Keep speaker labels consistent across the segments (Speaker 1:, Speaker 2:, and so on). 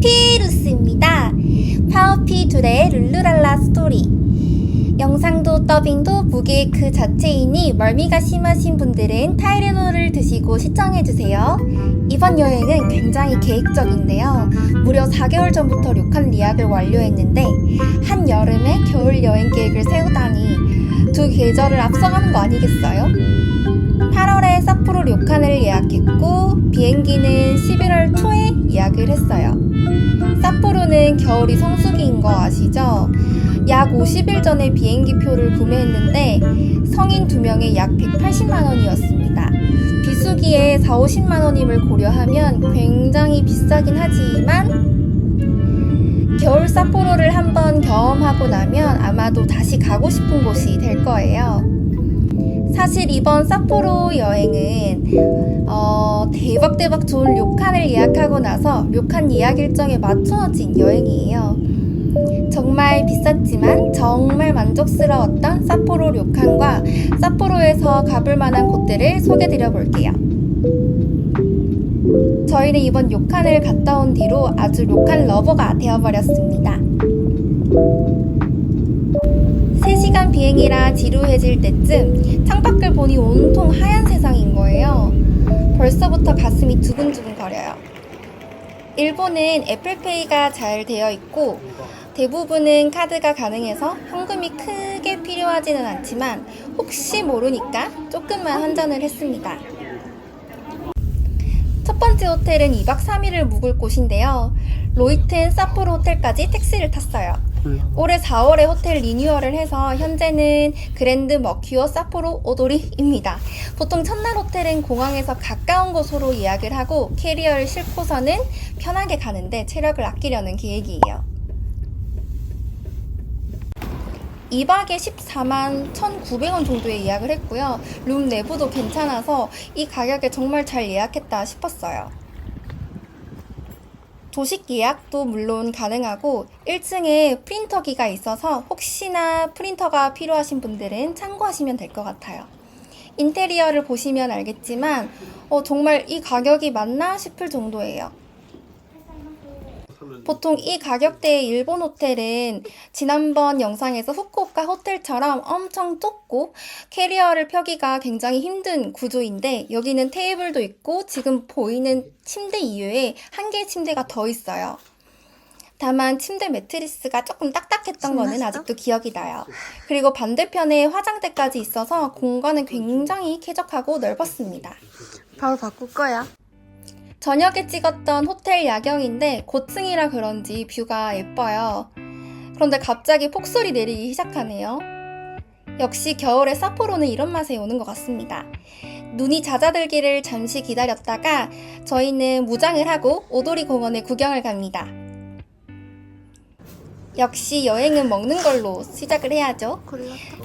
Speaker 1: 피루스입니다. 파워피 둘의 룰루랄라 스토리. 영상도 더빙도 무게 그 자체이니 멀미가 심하신 분들은 타이레놀을 드시고 시청해주세요. 이번 여행은 굉장히 계획적인데요. 무려 4개월 전부터 료칸 예약을 완료했는데 한 여름에 겨울 여행 계획을 세우다니 두 계절을 앞서가는 거 아니겠어요? 8월에 사포로 료칸을 예약했고 비행기는 11월 초에 예약을 했어요. 삿포로는 겨울이 성수기인 거 아시죠? 약 50일 전에 비행기 표를 구매했는데 성인 2명에 약 180만 원이었습니다. 비수기에 4, 50만 원임을 고려하면 굉장히 비싸긴 하지만 겨울 삿포로를 한번 경험하고 나면 아마도 다시 가고 싶은 곳이 될 거예요. 사실 이번 삿포로 여행은 어, 대박 대박 좋은 료칸을 예약하고 나서 료칸 예약 일정에 맞춰진 여행이에요. 정말 비쌌지만 정말 만족스러웠던 삿포로 료칸과 삿포로에서 가볼 만한 곳들을 소개드려 볼게요. 저희는 이번 료칸을 갔다 온 뒤로 아주 료칸 러버가 되어버렸습니다. 3시간 비행이라 지루해질 때쯤 창밖을 보니 온통 하얀 세상인 거예요. 벌써부터 가슴이 두근두근 거려요. 일본은 애플페이가 잘 되어 있고 대부분은 카드가 가능해서 현금이 크게 필요하지는 않지만 혹시 모르니까 조금만 환전을 했습니다. 첫 번째 호텔은 2박 3일을 묵을 곳인데요. 로이튼 사포로 호텔까지 택시를 탔어요. 올해 4월에 호텔 리뉴얼을 해서 현재는 그랜드 머큐어 사포로 오도리입니다. 보통 첫날 호텔은 공항에서 가까운 곳으로 예약을 하고 캐리어를 싣고서는 편하게 가는데 체력을 아끼려는 계획이에요. 2박에 14만 1,900원 정도에 예약을 했고요. 룸 내부도 괜찮아서 이 가격에 정말 잘 예약했다 싶었어요. 조식 예약도 물론 가능하고 1층에 프린터기가 있어서 혹시나 프린터가 필요하신 분들은 참고하시면 될 것 같아요. 인테리어를 보시면 알겠지만 어, 정말 이 가격이 맞나 싶을 정도예요. 보통 이 가격대의 일본 호텔은 지난번 영상에서 후쿠오카 호텔처럼 엄청 좁고 캐리어를 펴기가 굉장히 힘든 구조인데 여기는 테이블도 있고 지금 보이는 침대 이외에 한 개의 침대가 더 있어요. 다만 침대 매트리스가 조금 딱딱했던 거는? 아직도 기억이 나요. 그리고 반대편에 화장대까지 있어서 공간은 굉장히 쾌적하고 넓었습니다.
Speaker 2: 바로 바꿀 거야.
Speaker 1: 저녁에 찍었던 호텔 야경인데 고층이라 그런지 뷰가 예뻐요. 그런데 갑자기 폭설이 내리기 시작하네요. 역시 겨울에 사포로는 이런 맛에 오는 것 같습니다. 눈이 잦아들기를 잠시 기다렸다가 저희는 무장을 하고 오도리 공원에 구경을 갑니다. 역시 여행은 먹는 걸로 시작을 해야죠.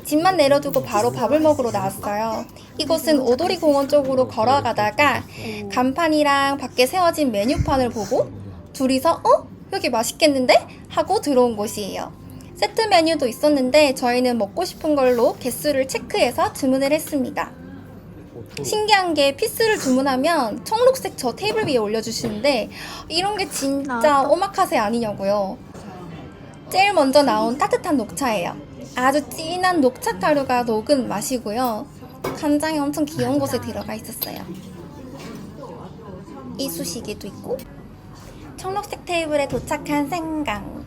Speaker 1: 짐만 내려두고 바로 밥을 먹으러 나왔어요. 이곳은 오도리 공원 쪽으로 걸어가다가 간판이랑 밖에 세워진 메뉴판을 보고 둘이서 어? 여기 맛있겠는데? 하고 들어온 곳이에요. 세트 메뉴도 있었는데 저희는 먹고 싶은 걸로 개수를 체크해서 주문을 했습니다. 신기한 게 피스를 주문하면 청록색 저 테이블 위에 올려주시는데 이런 게 진짜. 오마카세 아니냐고요. 제일 먼저 나온 따뜻한 녹차예요. 아주 진한 녹차 가루가 녹은 맛이고요. 간장이 엄청 귀여운 곳에 들어가 있었어요. 이쑤시개도 있고 청록색 테이블에 도착한 생강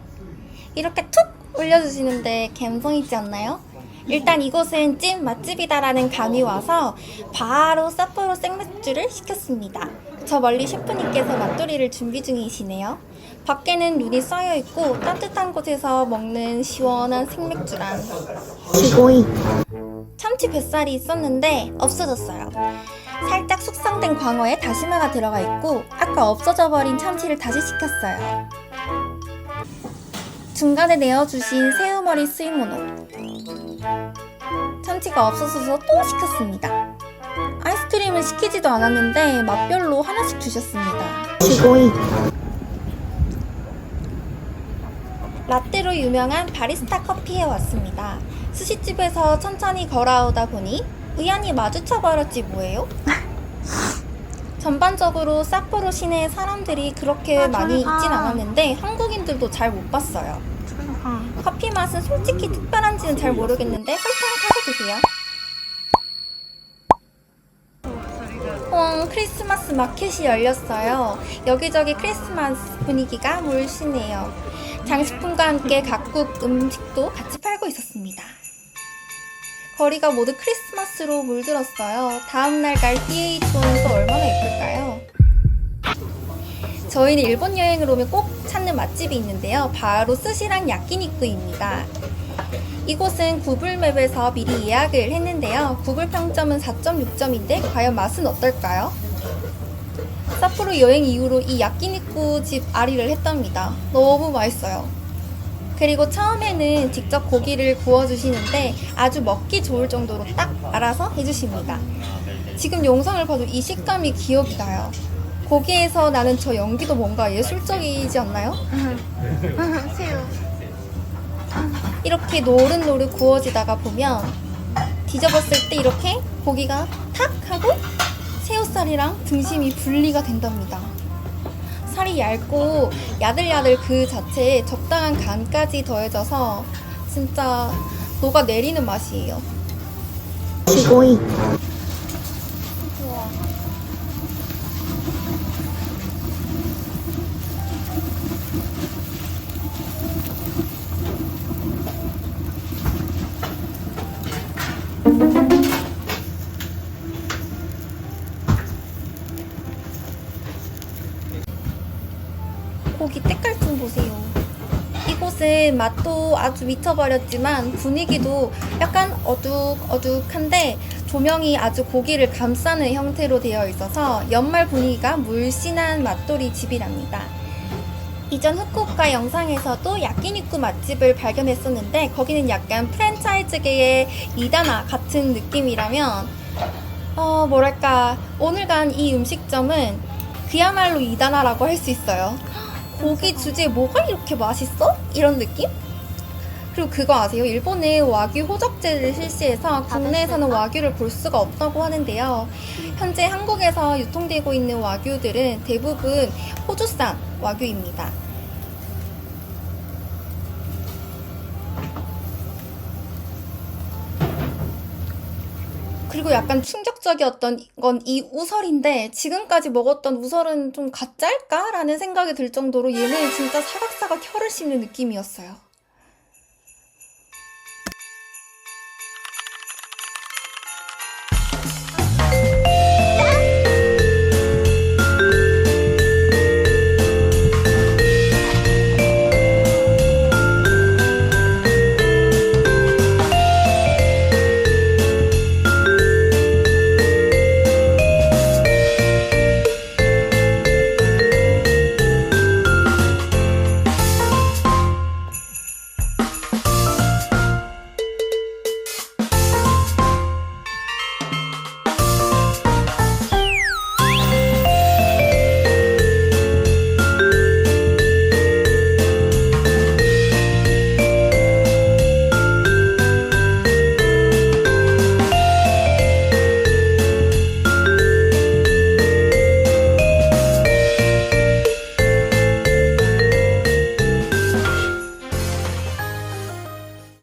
Speaker 1: 이렇게 툭 올려주시는데 감성 있지 않나요? 일단 이곳은 찐 맛집이다라는 감이 와서 바로 사포로 생맥주를 시켰습니다. 저 멀리 셰프님께서 맛돌이를 준비 중이시네요. 밖에는 눈이 쌓여 있고 따뜻한 곳에서 먹는 시원한 생맥주랑
Speaker 2: 지고이.
Speaker 1: 참치 뱃살이 있었는데 없어졌어요. 살짝 숙성된 광어에 다시마가 들어가 있고 아까 없어져 버린 참치를 다시 시켰어요. 중간에 내어주신 새우머리 스이모노. 참치가 없어져서 또 시켰습니다. 아이스크림은 시키지도 않았는데 맛별로 하나씩 주셨습니다.
Speaker 2: 지고이.
Speaker 1: 라떼로 유명한 바리스타 커피에 왔습니다. 스시집에서 천천히 걸어오다 보니 우연히 마주쳐 버렸지 뭐예요? 전반적으로 삿포로 시내에 사람들이 그렇게
Speaker 2: 아,
Speaker 1: 많이
Speaker 2: 저리 가.
Speaker 1: 있진 않았는데 한국인들도 잘 못 봤어요.
Speaker 2: 어.
Speaker 1: 커피 맛은 솔직히 특별한지는 잘 모르겠는데 설탕 타서 드세요. 어, 크리스마스 마켓이 열렸어요. 여기저기 크리스마스 분위기가 물씬해요. 장식품과 함께 각국 음식도 같이 팔고 있었습니다. 거리가 모두 크리스마스로 물들었어요. 다음날 갈또 얼마나 예쁠까요? 저희는 일본 여행을 오면 꼭 찾는 맛집이 있는데요. 바로 스시랑 야끼니쿠입니다. 이곳은 구글맵에서 미리 예약을 했는데요. 구글 평점은 4.6점인데 과연 맛은 어떨까요? 삿포로 여행 이후로 이 야끼니쿠 집 아리를 했답니다. 너무 맛있어요. 그리고 처음에는 직접 고기를 구워주시는데 아주 먹기 좋을 정도로 딱 알아서 해주십니다. 지금 영상을 봐도 이 식감이 기억이 나요. 고기에서 나는 저 연기도 뭔가 예술적이지 않나요?
Speaker 2: 새우.
Speaker 1: 이렇게 노릇노릇 구워지다가 보면 뒤집었을 때 이렇게 고기가 탁 하고 새우살이랑 등심이 분리가 된답니다. 살이 얇고 야들야들 그 자체에 적당한 간까지 더해져서 진짜 녹아 내리는 맛이에요.
Speaker 2: 시고이.
Speaker 1: 이곳은 맛도 아주 미쳐버렸지만 분위기도 약간 어둑어둑한데 조명이 아주 고기를 감싸는 형태로 되어 있어서 연말 분위기가 물씬한 맛돌이 집이랍니다. 이전 후쿠오카 영상에서도 야끼니쿠 맛집을 발견했었는데 거기는 약간 프랜차이즈계의 이다나 같은 느낌이라면 어 뭐랄까 오늘 간 이 음식점은 그야말로 이다나라고 할 수 있어요. 고기 주제에 뭐가 이렇게 맛있어? 이런 느낌? 그리고 그거 아세요? 일본은 와규 호적제를 실시해서 국내에서는 와규를 볼 수가 없다고 하는데요. 현재 한국에서 유통되고 있는 와규들은 대부분 호주산 와규입니다. 그리고 약간 충격적이었던 건 이 우설인데 지금까지 먹었던 우설은 좀 가짜일까라는 생각이 들 정도로 얘는 진짜 사각사각 혀를 씹는 느낌이었어요.